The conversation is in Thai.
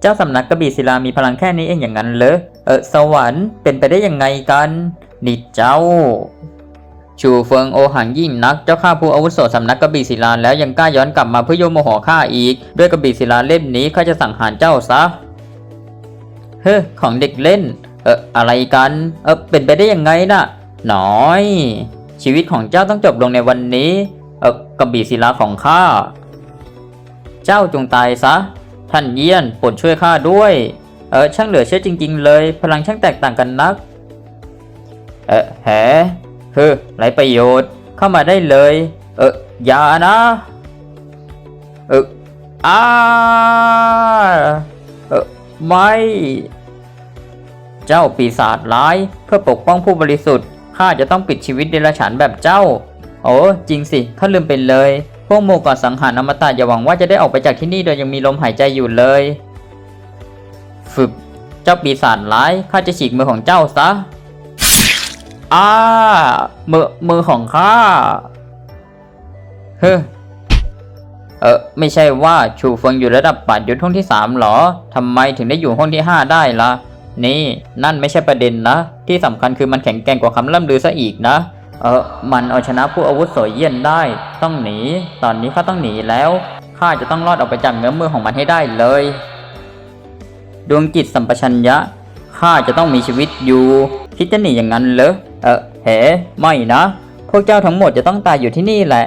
เจ้าสำนักกระบี่ศิลามีพลังแค่นี้เองอย่างนั้นเหรอ เออสวรรค์เป็นไปได้ยังไงกันนี่เจ้า ชูเฟิงโอหังยิ่งนัก เจ้าข้าผู้อาวุโสสำนักกระบี่ศิลาแล้วยังกล้าย้อนกลับมาเพื่อโยมโมโหข้าอีก ด้วยกระบี่ศิลาเล่มนี้ข้าจะสั่งหารเจ้าซะ เฮ้อของเด็กเล่น เอออะไรกัน เออเป็นไปได้ยังไงน่ะ น้อย ชีวิตของเจ้าต้องจบลงในวันนี้ เออกระบี่ศิลาของข้า เจ้าจงตายซะ ท่านเยี่ยนโปรดช่วยข้าด้วย เออช่างเหลือเชื่อจริง ๆ เลย พลังช่างแตกต่างกันนัก เออแหเฮ้อไรประโยชน์เข้ามาได้เลย เอออย่านะ เอออ้าเออไม่ เจ้าปีศาจร้ายเพื่อปกป้องผู้บริสุทธิ์ข้าจะต้องปิดชีวิตเดรัจฉานแบบเจ้า โอ้จริงสิข้าลืมไปเลย พวกโมก่อนสังหารอมตะอย่าหวังว่าจะได้ออกไปจากที่นี่โดยยังมีลมหายใจอยู่เลย ฝึกเจ้าปีศาจร้ายข้าจะฉีกมือของเจ้าซะอ้ามือมือของข้าเฮ้อเออไม่ใช่ว่าชูเฟิงอยู่ระดับปัดยุทธห้องที่สามหรอทำไมถึงได้อยู่ห้องที่ห้าได้ละ่ะนี่นั่นไม่ใช่ประเด็นนะ ที่สำคัญคือมันแข็งแกร่งกว่าคำล่ำลือซะอีกนะ เออมันเอาชนะผู้อาวุโสเยี่ยนได้ ต้องหนี ตอนนี้ข้าต้องหนีแล้วข้าจะต้องรอดออกไปจากเงื้อมือของมันให้ได้เลย ดวงจิตสัมปชัญญะข้าจะต้องมีชีวิตอยู่ คิดจะหนีอย่างนั้นเหรอเออเฮ้ไม่นะ พวกเจ้าทั้งหมดจะต้องตายอยู่ที่นี่แหละ